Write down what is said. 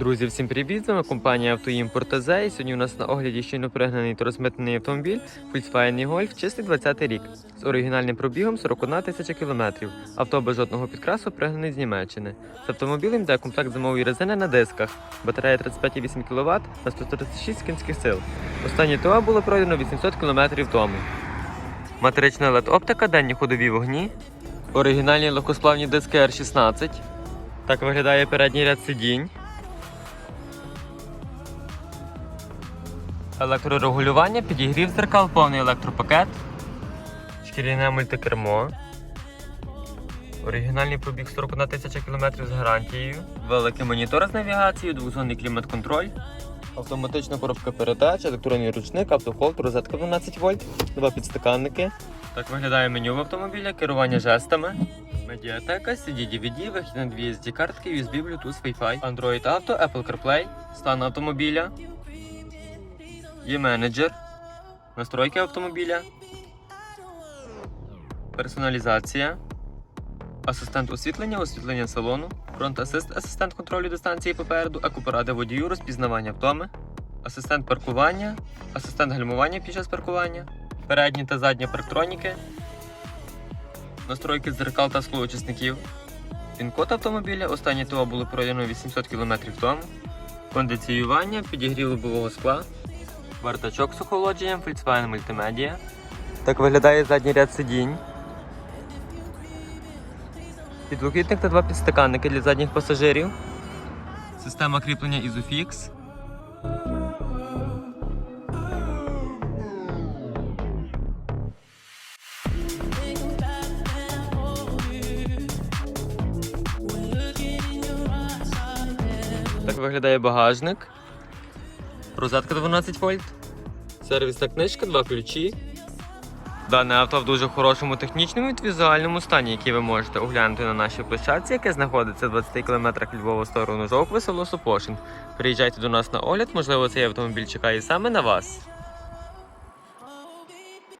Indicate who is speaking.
Speaker 1: Друзі, всім привіт! З вами компанія «Автоімпорт АЗ». Сьогодні у нас на огляді щойно пригнаний та розмитнений автомобіль Volkswagen Golf, чистий 20 рік, з оригінальним пробігом 41 тисяча кілометрів. Авто без жодного підкрасу пригнаний з Німеччини. З автомобілем йде комплект зимової резини на дисках, батарея 35,8 кВт на 136 кінських сил. Останнє ТО було пройдено 800 км тому. Матрична LED-оптика, денні ходові вогні, оригінальні легкосплавні диски R16. Так виглядає передній ряд сидінь. Електрорегулювання, підігрів зеркал, повний електропакет, шкіряне мультикермо. Оригінальний пробіг 41 тисяча кілометрів з гарантією. Великий монітор з навігацією, двохзонний клімат-контроль. Автоматична коробка передач, електронний ручник, автохолд, розетка 12 вольт, два підстаканники. Так виглядає меню в автомобіля, керування жестами. Медіатека, CD DVD, вихід на дві SD картки, USB, Bluetooth, Wi-Fi, Android Auto, Apple CarPlay, стан автомобіля. Є менеджер, настройки автомобіля, персоналізація, асистент освітлення, освітлення салону, фронт-асист, асистент контролю дистанції попереду, екопоради водію, розпізнавання втоми, асистент паркування, асистент гальмування під час паркування, передні та задні парктроніки, настройки дзеркал та склоочисників, пін-код автомобіля, останнє ТО було пройдено 800 км тому, кондиціювання, підігрів лобового скла. Бардачок з охолодженням, Volkswagen Multimedia. Так виглядає задній ряд сидінь. Підлокітник та два підстаканники для задніх пасажирів. Система кріплення Isofix. Так виглядає багажник. Розетка 12 вольт. Сервісна книжка, два ключі. Дане авто в дуже хорошому технічному і візуальному стані, який ви можете оглянути на нашій площадці, яке знаходиться в 20 км Львова в сторону Жовкви, село Сопошин. Приїжджайте до нас на огляд, можливо, цей автомобіль чекає саме на вас.